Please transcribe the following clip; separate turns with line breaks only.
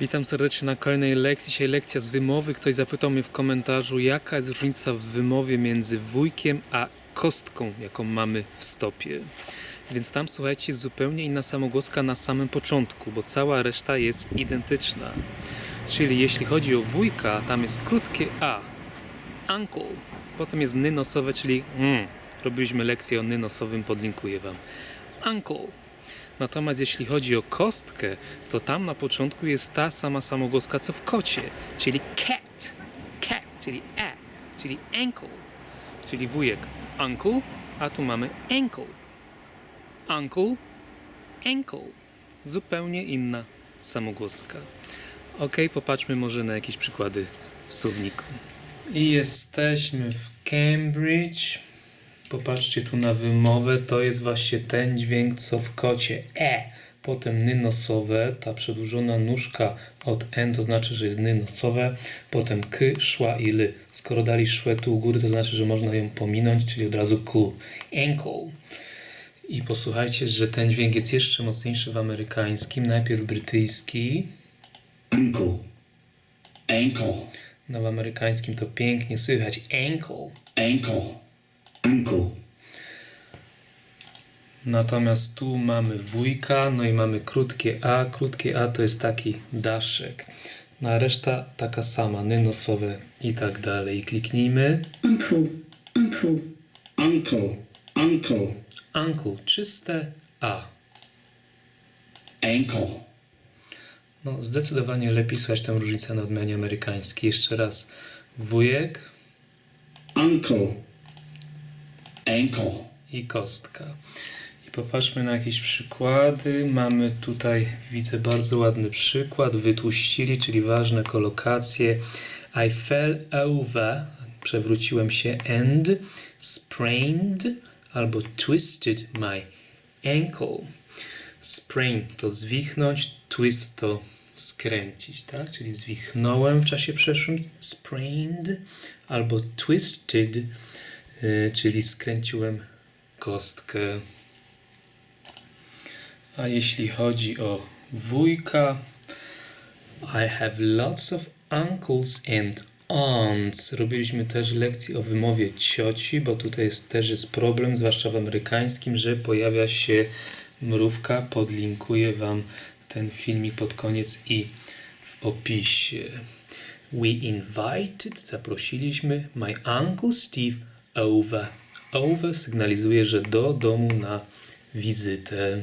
Witam serdecznie na kolejnej lekcji. Dzisiaj lekcja z wymowy. Ktoś zapytał mnie w komentarzu, jaka jest różnica w wymowie między wujkiem a kostką, jaką mamy w stopie. Więc tam słuchajcie, jest zupełnie inna samogłoska na samym początku, bo cała reszta jest identyczna. Czyli jeśli chodzi o wujka, tam jest krótkie A, uncle. Potem jest ny nosowe, czyli mm. Robiliśmy lekcję o ny nosowym, podlinkuję Wam. Uncle. Natomiast jeśli chodzi o kostkę, to tam na początku jest ta sama samogłoska co w kocie, czyli cat, cat, czyli e, czyli ankle, czyli wujek uncle, a tu mamy ankle. Uncle, ankle. Zupełnie inna samogłoska. Ok, popatrzmy może na jakieś przykłady w słowniku. I jesteśmy w Cambridge. Popatrzcie tu na wymowę, to jest właśnie ten dźwięk co w kocie e. Potem ny nosowe, ta przedłużona nóżka od n to znaczy, że jest ny nosowe. Potem k, szła i ly. Skoro dali szłę tu u góry, to znaczy, że można ją pominąć, czyli od razu k. Ankle. I posłuchajcie, że ten dźwięk jest jeszcze mocniejszy w amerykańskim. Najpierw brytyjski.
ankle, ankle,
No w amerykańskim to pięknie słychać. Ankle.
ankle, ankle,
Natomiast tu mamy wujka, no i mamy krótkie A. Krótkie A to jest taki daszek. No a reszta taka sama, ny nosowe i tak dalej. Kliknijmy.
uncle, uncle, uncle, uncle,
Uncle, czyste A.
ankle,
No zdecydowanie lepiej słychać tę różnicę na odmianie amerykańskiej. Jeszcze raz. Wujek
uncle, ankle,
i kostka. Popatrzmy na jakieś przykłady. Mamy tutaj, widzę bardzo ładny przykład. Wytłuścili, czyli ważne kolokacje. I fell over, przewróciłem się, and sprained albo twisted my ankle. Sprain to zwichnąć, twist to skręcić, tak? Czyli zwichnąłem w czasie przeszłym, sprained, albo twisted, y, czyli skręciłem kostkę. A jeśli chodzi o wujka, I have lots of uncles and aunts. Robiliśmy też lekcję o wymowie cioci, bo tutaj jest, też jest problem, zwłaszcza w amerykańskim, że pojawia się mrówka. Podlinkuję Wam ten filmik pod koniec i w opisie. We invited, zaprosiliśmy my uncle Steve over. Over sygnalizuje, że do domu na wizytę.